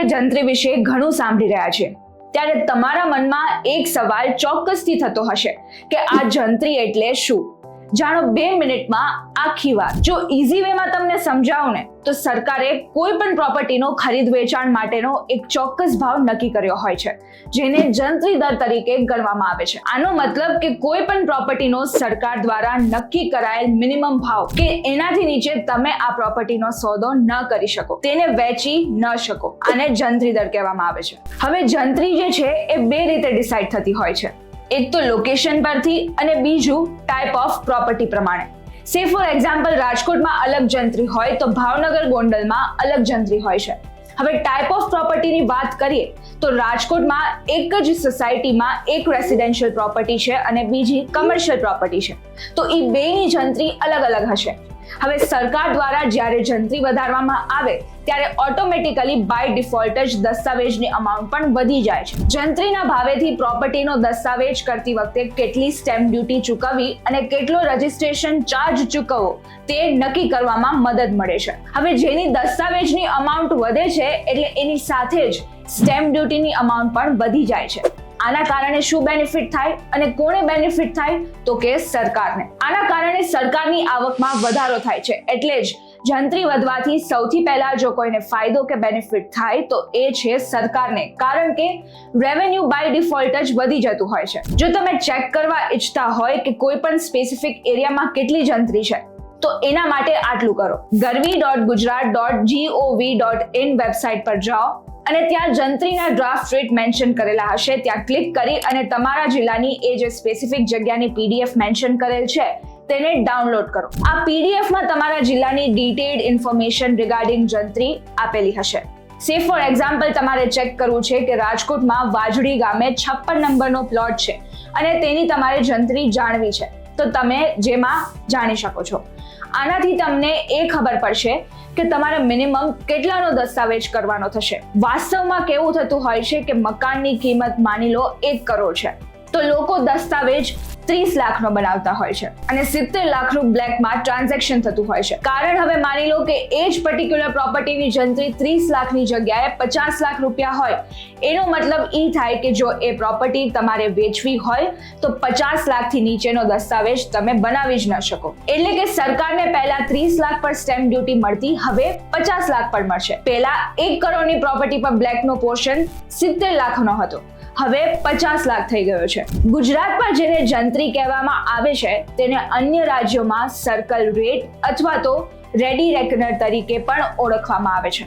આપણે જંત્રી વિશે ઘણું સાંભળી રહ્યા છીએ. ત્યારે તમારા મનમાં એક સવાલ ચોક્કસથી થતો હશે કે આ જંત્રી એટલે શું? જાણો બે મિનિટમાં આખી વાત. જો ઇઝી વેમાં તમને સમજાવું ને, તો સરકારે કોઈ પણ પ્રોપર્ટીનો ખરીદ વેચાણ માટેનો એક ચોક્કસ ભાવ નક્કી કર્યો હોય છે, જેને જંત્રી દર તરીકે ગણવામાં આવે છે. આનો મતલબ કે કોઈ પણ પ્રોપર્ટીનો સરકાર દ્વારા નક્કી કરાયેલ મિનિમમ ભાવ કે એનાથી નીચે તમે આ પ્રોપર્ટીનો સોદો ન કરી શકો. તેને વેચી ન શકો. આને જંત્રી દર કહેવામાં આવે છે. હવે જંત્રી જે છે, એ બે રીતે ડિસાઇડ થતી હોય છે. એક તો લોકેશન પરથી અને બીજું ટાઈપ ઓફ પ્રોપર્ટી પ્રમાણે. સે ફોર એક્ઝામ્પલ રાજકોટમાં અલગ જંત્રી હોય તો ભાવનગર ગોંડલમાં અલગ જંત્રી હોય છે. હવે ટાઈપ ઓફ પ્રોપર્ટીની વાત કરીએ તો રાજકોટમાં એક જ સોસાયટીમાં એક રેસિડેન્શિયલ પ્રોપર્ટી છે અને બીજી કમર્શિયલ પ્રોપર્ટી છે. તો એ બેની જંત્રી અલગ અલગ હશે. હવે સરકાર દ્વારા જ્યારે જંત્રી વધારવામાં આવે ત્યારે ઓટોમેટિકલી બાય ડિફોલ્ટ જ દસ્તાવેજની અમાઉન્ટ પણ વધી જાય છે. જંત્રીના ભાવેથી પ્રોપર્ટીનો દસ્તાવેજ કરતી વખતે કેટલી સ્ટેમ્પ ડ્યુટી ચૂકવવી અને કેટલો રજિસ્ટ્રેશન ચાર્જ ચૂકવવો તે નક્કી કરવામાં મદદ મળે છે. હવે જેની દસ્તાવેજની અમાઉન્ટ વધે છે એટલે એની સાથે જ સ્ટેમ્પ ડ્યુટીની અમાઉન્ટ પણ વધી જાય છે. આના કારણે શું બેનિફિટ થાય અને કોને બેનિફિટ થાય તો કે સરકારને. આના કારણે સરકારની આવકમાં વધારો થાય છે એટલે જ જંત્રી વધવાથી સૌથી પહેલા જો કોઈને ફાયદો કે બેનિફિટ થાય તો એ છે સરકારને. કારણ કે રેવન્યુ બાય ડિફોલ્ટ જ વધી જતું હોય છે. જો તમે ચેક કરવા ઈચ્છતા હોય કે કોઈ પણ સ્પેસિફિક એરિયામાં કેટલી જંત્રી છે, તો એના માટે આટલું કરો. Garvi dot Gujarat dot gov dot in website પર જાઓ અને ત્યાં જંત્રીના ડ્રાફ્ટ રેટ મેન્શન કરેલા હશે. ત્યાં ક્લિક કરી અને તમારા જિલ્લાની એ જે સ્પેસિફિક જગ્યાની પીડીએફ મેન્શન કરેલ છે તેને ડાઉનલોડ કરો. આ પીડીએફમાં તમારા જિલ્લાની ડિટેલ્ડ ઇન્ફોર્મેશન રિગાર્ડિંગ જંત્રી આપેલી હશે. સે ફોર એક્ઝામ્પલ તમારે ચેક કરવું છે કે રાજકોટમાં વાજડી ગામે છપ્પન નંબરનો પ્લોટ છે અને તેની તમારે જંત્રી જાણવી છે. તો તમે જેમાં જાણી શકો છો. આનાથી તમને એ ખબર પડશે કે તમારે મિનિમમ કેટલાનો દસ્તાવેજ કરવાનો થશે. વાસ્તવમાં કેવું થતું હોય છે કે મકાનની કિંમત માની લો એક કરોડ છે. તો લોકો દસ્તાવેજ ત્રીસ લાખનો બનાવતા હોય છે અને સિત્તેર લાખનું બ્લેકમાં ટ્રાન્ઝેક્શન થતું હોય છે. કારણ હવે માની લો કે એ જ પર્ટિક્યુલર પ્રોપર્ટીની જંત્રી ત્રીસ લાખની જગ્યાએ પચાસ લાખ રૂપિયા હોય, એનો મતલબ એ થાય કે જો એ પ્રોપર્ટી તમારે વેચવી હોય, તો પચાસ લાખથી નીચેનો દસ્તાવેજ તમે બનાવી જ ન શકો. એટલે કે સરકારને પહેલા ત્રીસ લાખ પર સ્ટેમ્પ ડ્યુટી મળતી, હવે પચાસ લાખ પર મળશે. પહેલા એક કરોડની પ્રોપર્ટી પર બ્લેકનો પોર્શન સિત્તેર લાખનો હતો. હવે પચાસ લાખ થઈ ગયો છે. ગુજરાતમાં જેને જંત્રી કહેવામાં આવે છે, તેને અન્ય રાજ્યોમાં સર્કલ રેટ અથવા તો રેડી રેકનર તરીકે પણ ઓળખવામાં આવે છે.